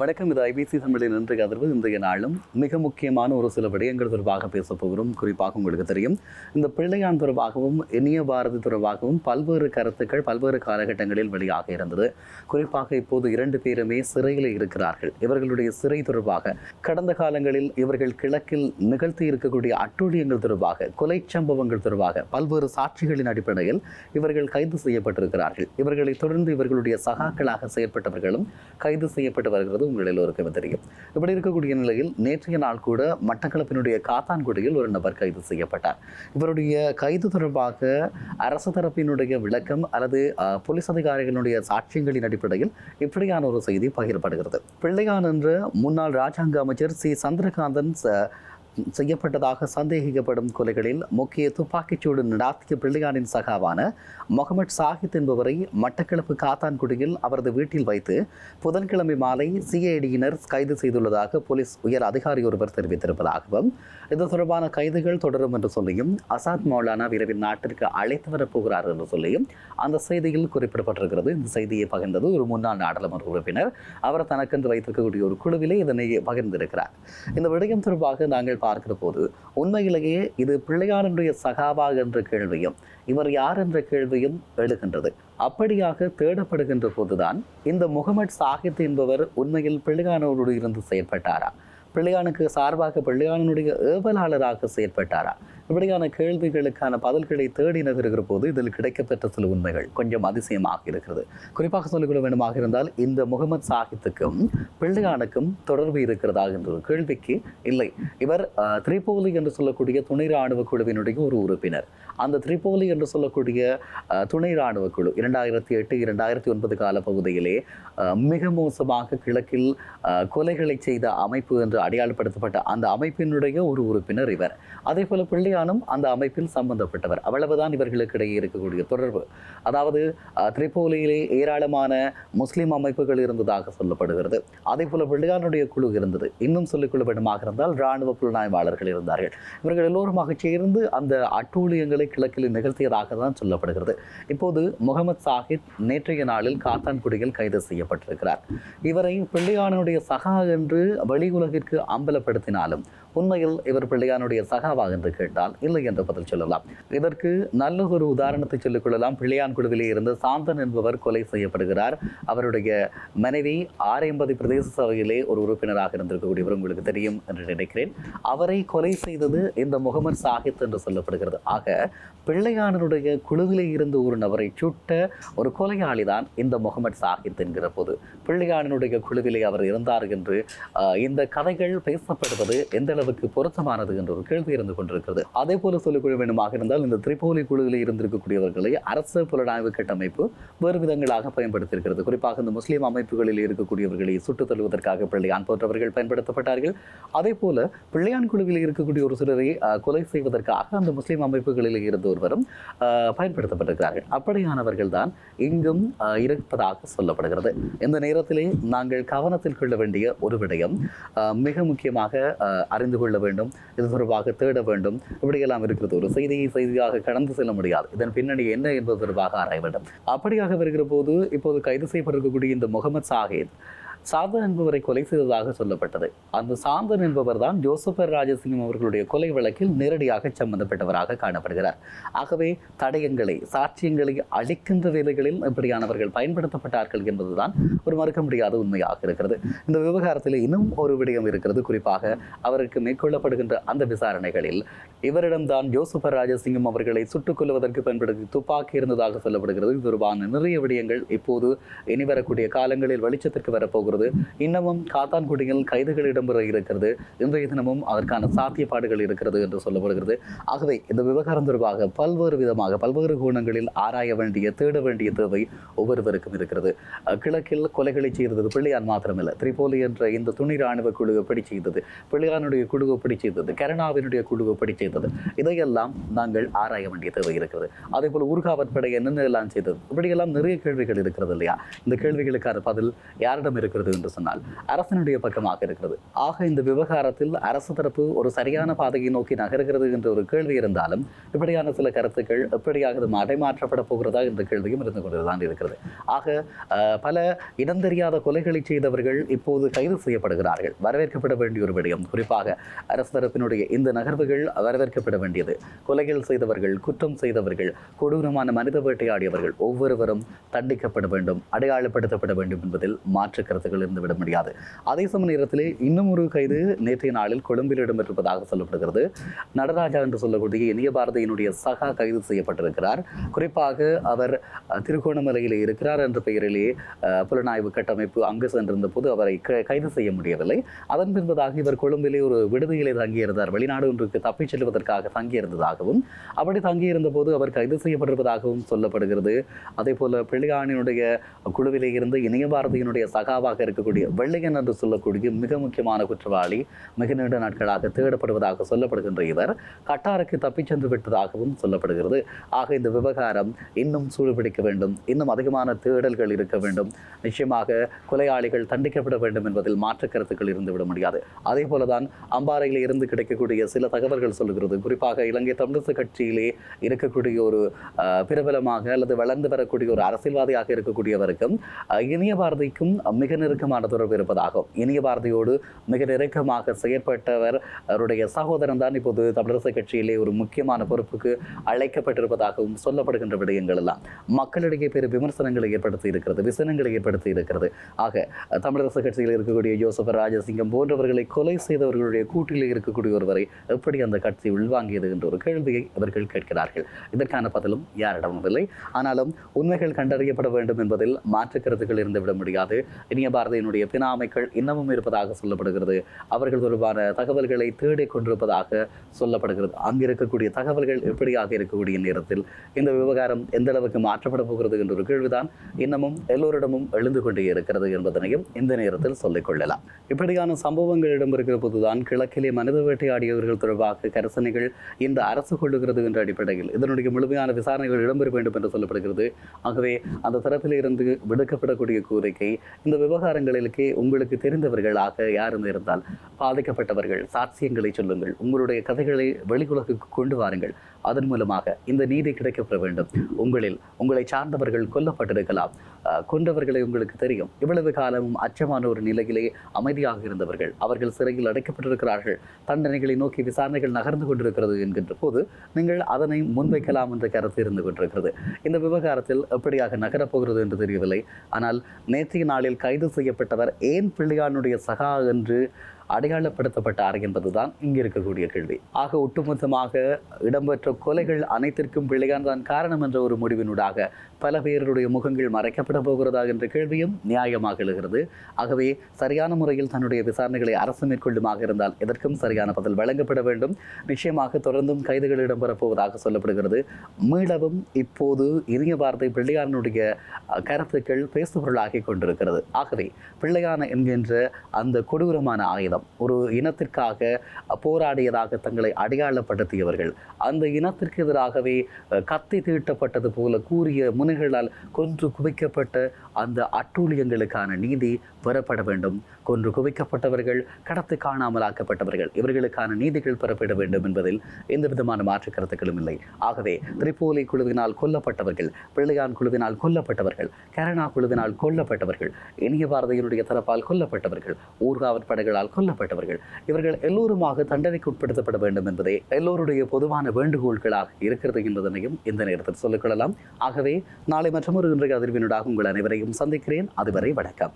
வணக்கம். இது ஐபிசி தமிழின் இன்று கதர்வு இன்றைய நாளும் மிக முக்கியமான ஒரு சில விடயங்கள் தொடர்பாக பேசப் போகிறோம். குறிப்பாக உங்களுக்கு தெரியும். இந்த பிள்ளையான் தொடர்பாகவும் இனிய பாரதி தொடர்பாகவும் பல்வேறு கருத்துக்கள் பல்வேறு காலகட்டங்களில் வெளியாக இருந்தது. குறிப்பாக இப்போது இரண்டு பேருமே சிறையில் இருக்கிறார்கள். இவர்களுடைய சிறை தொடர்பாக கடந்த காலங்களில் இவர்கள் கிழக்கில் நிகழ்த்தி இருக்கக்கூடிய அட்டூழியங்கள் தொடர்பாக கொலை சம்பவங்கள் தொடர்பாக பல்வேறு சாட்சிகளின் அடிப்படையில் இவர்கள் கைது செய்யப்பட்டிருக்கிறார்கள். இவர்களை தொடர்ந்து இவர்களுடைய சகாக்களாக செயற்பட்டவர்களும் கைது செய்யப்பட்டு வருகிறது. உங்கள் எல்லோருக்கும் தெரியும். இப்படி இருக்கக்கூடிய நிலையில் நேற்றைய நாள் கூட மட்டக்களப்பினுடைய காத்தான்குடியில் ஒரு நபர் கைது செய்யப்பட்டார். இவருடைய கைது தொடர்பாக அரசு தரப்பினுடைய விளக்கம் அல்லது போலீஸ் அதிகாரிகளுடைய சாட்சியங்களின் அடிப்படையில் இப்படியான ஒரு செய்தி பகிரப்படுகிறது. பிள்ளையான் என்ற முன்னாள் ராஜாங்க அமைச்சர் சி. சந்திரகாந்தன் செய்யப்பட்டதாக சந்தேகிக்கப்படும் கொலைகளில் முக்கிய துப்பாக்கிச்சூடு நடாத்திய பிள்ளையானின் சகாவான முகமது சாஹித் என்பவரை மட்டக்களப்பு காத்தான்குடியில் அவரது வீட்டில் வைத்து புதன்கிழமை மாலை சிஐடியினர் கைது செய்துள்ளதாக போலீஸ் உயர் அதிகாரி ஒருவர் தெரிவித்திருப்பதாகவும் இது தொடர்பான கைதுகள் தொடரும் என்று சொல்லியும் அசாத் மௌலானா விரைவில் நாட்டிற்கு அழைத்து வரப்போகிறார் என்று சொல்லியும் அந்த செய்தியில் குறிப்பிடப்பட்டிருக்கிறது. இந்த செய்தியை பகிர்ந்தது ஒரு முன்னாள் நாடாளுமன்ற உறுப்பினர். அவர் தனக்கென்று வைத்திருக்கக்கூடிய ஒரு குழுவிலே இதனை பகிர்ந்திருக்கிறார். இந்த விடயம் தொடர்பாக நாங்கள் பார்க்கிற போது உண்மையிலேயே இது பிள்ளையாரனுடைய சகாவா என்ற கேள்வியும் இவர் யார் என்ற கேள்வியும் எழுகின்றது. அப்படியாக தேடப்படுகின்ற போதுதான் இந்த முகமது சாஹித் என்பவர் உண்மையில் பிள்ளையானோடு இருந்து செயற்பட்டாரா? பிள்ளையானுக்கு சார்பாக பிள்ளையானுடைய ஏவலாளராக செயற்பட்டாரா? இப்படியான கேள்விகளுக்கான பதில்களை தேடி நகருகிற போது இதில் கிடைக்கப்பெற்ற சில உண்மைகள் கொஞ்சம் அதிசயமாக இருக்கிறது. குறிப்பாக சொல்லிக்கொள்ள வேண்டுமாக இருந்தால் இந்த முகமது சாஹித்துக்கும் பிள்ளையானுக்கும் தொடர்பு இருக்கிறதா என்ற ஒரு கேள்விக்கு இல்லை. இவர் திரிபோலி என்று சொல்லக்கூடிய துணை ராணுவ குழுவினுடைய ஒரு உறுப்பினர். அந்த திரிபோலி என்று சொல்லக்கூடிய துணை ராணுவ குழு இரண்டாயிரத்தி எட்டு இரண்டாயிரத்தி ஒன்பது கால பகுதியிலே மிக மோசமாக கிழக்கில் கொலைகளை செய்த அமைப்பு என்று அடையாளப்படுத்தப்பட்ட அந்த அமைப்பினுடைய ஒரு உறுப்பினர் இவர். அதே போல பிள்ளையானும் அந்த அமைப்பில் சம்பந்தப்பட்டவர். அவ்வளவுதான் இவர்களுக்கு இடையே இருக்கக்கூடிய தொடர்பு. அதாவது திரிபோலியிலே ஏராளமான முஸ்லிம் அமைப்புகள் இருந்ததாக சொல்லப்படுகிறது. அதே போல பிள்ளையானுடைய குழு இருந்தது. இன்னும் சொல்லிக்கொள்ள வேண்டுமாக இருந்தால் இராணுவ புலனாய்வாளர்கள் இருந்தார்கள். இவர்கள் எல்லோருமாக சேர்ந்து அந்த அட்டூழியங்களை கிழக்கில் நிகழ்த்தியதாக தான் சொல்லப்படுகிறது. இப்போது முகமது சாஹித் நேற்றைய நாளில் காத்தான்குடியில் கைது செய்யப்பட்டிருக்கிறார். இவரை பிள்ளையானுடைய சகா என்று வெளி உலகிற்கு அம்பலப்படுத்தினாலும் உண்மையில் இவர் பிள்ளையானுடைய சகாவா என்று கேட்டால் இல்லை என்று பதில் சொல்லலாம். இதற்கு நல்ல ஒரு உதாரணத்தை சொல்லிக் கொள்ளலாம். பிள்ளையான் குழுவிலே இருந்த சாந்தன் என்பவர் கொலை செய்யப்படுகிறார். அவருடைய மனைவி ஆரையம்பதி பிரதேச சபையிலே ஒரு உறுப்பினராக இருந்திருக்கக்கூடியவர் உங்களுக்கு தெரியும் என்று நினைக்கிறேன். அவரை கொலை செய்தது இந்த முகமது சாஹித் என்று சொல்லப்படுகிறது. ஆக பிள்ளையானருடைய குழுவிலே இருந்து ஒரு நபரை சுட்ட ஒரு கொலையாளி தான் இந்த முகமது சாஹித் என்கிற போது. பிள்ளையானனுடைய குழுவிலே அவர் இருந்தார் என்று இந்த கதைகள் பேசப்படுவது எந்த அளவுக்கு பொருத்தமானது என்ற ஒரு கேள்வி இருந்து கொண்டிருக்கிறது. அதே போல சொல்லிக்கொள்ள வேண்டுமாக இருந்தால் இந்த திரிபோலி குழுவில் இருந்திருக்கக்கூடியவர்களை அரசு புலனாய்வு கட்டமைப்பு வேறு விதங்களாக பயன்படுத்தியிருக்கிறது. குறிப்பாக இந்த முஸ்லீம் அமைப்புகளில் இருக்கக்கூடியவர்களை சுட்டுத் தள்ளுவதற்காக பிள்ளையான் போன்றவர்கள் பயன்படுத்தப்பட்டார்கள். அதே போல பிள்ளையான் குழுவில் இருக்கக்கூடிய ஒரு சிலரை கொலை செய்வதற்காக அந்த முஸ்லீம் அமைப்புகளில் இருந்த ஒருவரும் பயன்படுத்தப்பட்டிருக்கிறார்கள். அப்படியானவர்கள் தான் இங்கும் இருப்பதாக சொல்லப்படுகிறது. இந்த நேரத்திலே நாங்கள் கவனத்தில் கொள்ள வேண்டிய ஒரு விடயம் மிக முக்கியமாக அறிந்து கொள்ள வேண்டும். இது தொடர்பாக தேட வேண்டும். இப்படியெல்லாம் இருக்கிறது. ஒரு செய்தியை செய்தியாக கடந்து செல்ல முடியாது. இதன் பின்னணி என்ன என்பது தொடர்பாக ஆராய வேண்டும். அப்படியாக வருகிற போது இப்போது கைது செய்யப்பட்டிருக்கக்கூடிய இந்த முகமது சாஹித் சாந்தன் என்பவரை கொலை செய்ததாக சொல்லப்பட்டது. அந்த சாந்தன் என்பவர் தான் ஜோசபர் ராஜசிங்கம் அவர்களுடைய கொலை வழக்கில் நேரடியாக சம்பந்தப்பட்டவராக காணப்படுகிறார். ஆகவே தடயங்களை சாட்சியங்களை அழிக்கின்ற வேலைகளில் இப்படியானவர்கள் பயன்படுத்தப்பட்டார்கள் என்பதுதான் ஒரு மறுக்க முடியாத உண்மையாக இருக்கிறது. இந்த விவகாரத்தில் இன்னும் ஒரு விடயம் இருக்கிறது. குறிப்பாக அவருக்கு மேற்கொள்ளப்படுகின்ற அந்த விசாரணைகளில் இவரிடம்தான் ஜோசபர் ராஜசிங்கம் அவர்களை சுட்டுக் கொள்வதற்கு பயன்படுத்தி துப்பாக்கி இருந்ததாக சொல்லப்படுகிறது. இது தொடர்பான நிறைய விடயங்கள் இப்போது இனி வரக்கூடிய காலங்களில் வெளிச்சத்திற்கு வரப்போகிறது. இன்னமும் காத்தான்குடியில் கைதுகள் இடம்பெற இருக்கிறது. இன்றைய தினமும் அதற்கான சாத்தியப்பாடுகள் இருக்கிறது என்று சொல்லப்படுகிறது. ஆகவே இந்த விவகாரம் தொடர்பாக பல்வேறு விதமாக பல்வேறு கோணங்களில் ஆராய வேண்டிய தேட வேண்டிய தேவை ஒவ்வொருவருக்கும் இருக்கிறது. கிழக்கில் கொலைகளை செய்தது பிள்ளையான் மாத்திரமல்ல. திரிபோலி என்ற இந்த துணை ராணுவ குழு எப்படி செய்தது? பிள்ளையானுடைய குழு எப்படி செய்தது? கருணாவினுடைய குழு எப்படி செய்தது? இதையெல்லாம் நாங்கள் ஆராய வேண்டிய தேவை இருக்கிறது. அதே போல் ஊர்காவற்படை என்னென்ன எல்லாம் செய்தது? இப்படியெல்லாம் நிறைய கேள்விகள் இருக்கிறது இல்லையா? இந்த கேள்விகளுக்கான பதில் யாரிடம் இருக்கிறது? இருக்கிறது என்று சொன்னால் அரசனுடைய பக்கமாக இருக்கிறது. ஆக இந்த விவகாரத்தில் அரசு தரப்பு ஒரு சரியான பாதையை நோக்கி நகர்கிறது என்ற ஒரு கேள்வி இருந்தாலும் இப்படியான சில கருத்துக்கள் எப்படியாவது மடைமாற்றப்பட போகிறதா என்ற கேள்வியும் இருந்து கொண்டுதான் இருக்கிறது. ஆக பல இனம் தெரியாத கொலைகளை செய்தவர்கள் இப்போது கைது செய்யப்படுகிறார்கள். வரவேற்கப்பட வேண்டிய ஒரு விடயம். குறிப்பாக அரசு தரப்பினுடைய இந்த நகர்வுகள் வரவேற்கப்பட வேண்டியது. கொலைகள் செய்தவர்கள் குற்றம் செய்தவர்கள் கொடூரமான மனித வேட்டையாடியவர்கள் ஒவ்வொருவரும் தண்டிக்கப்பட வேண்டும் அடையாளப்படுத்தப்பட வேண்டும் என்பதில் மாற்று கருத்து கருத்துக்கள் இருந்துவிட முடியாது. அதே சமய நேரத்தில் இன்னும் ஒரு கைது நேற்றைய நாளில் கொழும்பில் இடம்பெற்றிருப்பதாக சொல்லப்படுகிறது. நடராஜா என்று சொல்லக்கூடிய இனிய பாரதியினுடைய சகா கைது செய்யப்பட்டிருக்கிறார். குறிப்பாக அவர் திருகோணமலையில் இருக்கிறார் என்ற பெயரிலே புலனாய்வு கட்டமைப்பு அங்கு சென்றிருந்த போது அவரை கைது செய்ய முடியவில்லை. அதன் பின்பதாக இவர் கொழும்பிலே ஒரு விடுதியிலே தங்கியிருந்தார். வெளிநாடு ஒன்றுக்கு தப்பிச் செல்வதற்காக தங்கியிருந்ததாகவும் அப்படி தங்கியிருந்த போது அவர் கைது செய்யப்பட்டிருப்பதாகவும் சொல்லப்படுகிறது. அதே போல பிள்ளையானினுடைய குழுவிலே இருந்து இணைய பாரதியினுடைய சகாவாக இருக்கக்கூடிய வெள்ளையன் என்று சொல்லக்கூடிய மிக முக்கியமான குற்றவாளி மிக நீண்ட நாட்களாக தேடப்படுவதாக சொல்லப்படுகின்ற இவர் கட்டாருக்கு தப்பிச் சென்று விட்டதாகவும் சொல்லப்படுகிறது. ஆக இந்த விவகாரம் இன்னும் சூடுபிடிக்க வேண்டும் இன்னும் அதிகமான தேடல்கள் இருக்க வேண்டும். நிச்சயமாக கொலையாளிகள் தண்டிக்கப்பட வேண்டும் என்பதில் மாற்று கருத்துக்கள் இருந்துவிட முடியாது. அதே போலதான் அம்பாறையில் இருந்து கிடைக்கக்கூடிய சில தகவல்கள் சொல்லுகிறது குறிப்பாக இலங்கை தமிழிசை கட்சியிலே இருக்கக்கூடிய ஒரு பிரபலமாக அல்லது வளர்ந்து வரக்கூடிய ஒரு அரசியல்வாதியாக இருக்கக்கூடியவருக்கும் இனிய பாரதிக்கும் மிக நெருக்கமான தொடர்பு இருப்பதாகும். இனிய பாரதியோடு மிக நெருக்கமாக செயற்பட்டவர் அவருடைய சகோதரன் தான் இப்போது தமிழரசு கட்சியிலே ஒரு முக்கியமான பொறுப்புக்கு அழைக்கப்பட்டிருப்பதாகவும் சொல்லப்படுகின்ற விடயங்கள் எல்லாம். மக்களிடையே பெரும் விமர்சனங்களை ஏற்படுத்தி இருக்கிறது விசனங்களை ஏற்படுத்தி இருக்கிறது. ஆக தமிழரசு கட்சியில் இருக்கக்கூடிய ஜோசப் ராஜசிங்கம் போன்றவர்களை கொலை செய்தவர்களுடைய கூட்டிலே இருக்கக்கூடிய ஒருவரை எப்படி அந்த கட்சி உள்வாங்கியது என்ற ஒரு கேள்வியை அவர்கள் கேட்கிறார்கள். இதற்கான பதிலும் யாரிடமும் இல்லை. ஆனாலும் உண்மைகள் கண்டறியப்பட வேண்டும் என்பதில் மாற்று கருத்துக்கள் இருந்துவிட முடியாது. இனிய பாரதியினுடைய பினாமைகள் இன்னமும் இருப்பதாக சொல்லப்படுகிறது. அவர்கள் தொடர்பான தகவல்களை தேடிக் கொண்டிருப்பதாக சொல்லப்படுகிறது. அங்கு இருக்கக்கூடிய தகவல்கள் எப்படியாக இருக்கக்கூடிய நேரத்தில் இந்த விவகாரம் எந்த அளவுக்கு மாற்றப்பட போகிறது என்ற ஒரு கேள்விதான் இன்னமும் எல்லோரிடமும் எழுந்து கொண்டே இருக்கிறது என்பதனையும் இந்த நேரத்தில் சொல்லிக் கொள்ளலாம். இப்படியான சம்பவங்கள் இடம்பெறுகிற போதுதான் கிழக்கிலே மனித வேட்டையாடியவர்கள் தொடர்பாக கரசனைகள் இந்த அரசு கொள்ளுகிறது என்ற அடிப்படையில் இதனுடைய முழுமையான விசாரணைகள் இடம்பெற வேண்டும் என்று சொல்லப்படுகிறது. ஆகவே அந்த தரப்பில் இருந்து விடுக்கப்படக்கூடிய கோரிக்கை இந்த விவகாரங்களிலுக்கு உங்களுக்கு தெரிந்தவர்களாக யாரும் இருந்தால் பாதிக்கப்பட்டவர்கள் சாட்சியங்களை சொல்லுங்கள். உங்களுடைய கதைகளை வெளியுலகுக்கு கொண்டு வாருங்கள். அதன் மூலமாக இந்த நீதி கிடைக்கப்பெற வேண்டும். உங்களில் உங்களை சார்ந்தவர்கள் கொல்லப்பட்டிருக்கலாம். அஹ், கொன்றவர்களை உங்களுக்கு தெரியும். இவ்வளவு காலமும் அச்சமான ஒரு நிலையிலே அமைதியாக இருந்தவர்கள் அவர்கள் சிறையில் அடைக்கப்பட்டிருக்கிறார்கள். தண்டனைகளை நோக்கி விசாரணைகள் நகர்ந்து கொண்டிருக்கிறது என்கின்ற போது நீங்கள் அதனை முன்வைக்கலாம் என்ற கருத்து இருந்து கொண்டிருக்கிறது. இந்த விவகாரத்தில் எப்படியாக நகரப்போகிறது என்று தெரியவில்லை. ஆனால் நேற்றைய நாளில் கைது செய்யப்பட்டவர் ஏன் பிள்ளையானுடைய சகா என்று அடையாளப்படுத்தப்பட்டார் என்பதுதான் இங்கு இருக்கக்கூடிய கேள்வி. ஆக ஒட்டுமொத்தமாக இடம்பெற்ற கொலைகள் அனைத்திற்கும் பிள்ளைகான் தான் காரணம் என்ற ஒரு முடிவினூடாக பல பேருடைய முகங்கள் மறைக்கப்பட போகிறதா என்ற கேள்வியும் நியாயமாக எழுகிறது. ஆகவே சரியான முறையில் தன்னுடைய விசாரணைகளை அரசு மேற்கொள்ளுமாக இருந்தால் எதற்கும் சரியான பதில் வழங்கப்பட வேண்டும். நிச்சயமாக தொடர்ந்தும் கைதுகள் இடம்பெறப் போவதாக சொல்லப்படுகிறது. மீளவும் இப்போது இனிய வார்த்தை பிள்ளையானுடைய கருத்துக்கள் பேசுபொருளாகி கொண்டிருக்கிறது. ஆகவே பிள்ளையான என்கின்ற அந்த கொடூரமான ஆயுதம் ஒரு இனத்திற்காக போராடியதாக தங்களை அடையாளப்படுத்தியவர்கள் அந்த இனத்திற்கு எதிராகவே கத்தி தீட்டப்பட்டது போல கூறிய முன் முனைகளால் கொன்று குவிக்கப்பட்ட அந்த அட்டூழியங்களுக்கான நீதி பெறப்பட வேண்டும். கொன்று குவிக்கப்பட்டவர்கள் கடத்து காணாமலாக்கப்பட்டவர்கள் இவர்களுக்கான நீதிகள் பெறப்பட வேண்டும் என்பதில் எந்த விதமான மாற்று கருத்துக்களும் இல்லை. ஆகவே திரிபோலி குழுவினால் கொல்லப்பட்டவர்கள் பிள்ளையான் குழுவினால் கொல்லப்பட்டவர்கள் கரணா குழுவினால் கொல்லப்பட்டவர்கள் இனிய பாரதியினுடைய தரப்பால் கொல்லப்பட்டவர்கள் ஊர்காவற் படைகளால் கொல்லப்பட்டவர்கள் இவர்கள் எல்லோருமாக தண்டனைக்கு உட்படுத்தப்பட வேண்டும் என்பதே எல்லோருடைய பொதுவான வேண்டுகோள்களாக இருக்கிறது என்பதனையும் இந்த நேரத்தில் சொல்லிக்கொள்ளலாம் ஆகவே நாளை மற்றொரு இன்றைய அதிர்வினூடாக உங்கள் அனைவரையும் சந்திக்கிறேன். அதுவரை வணக்கம்.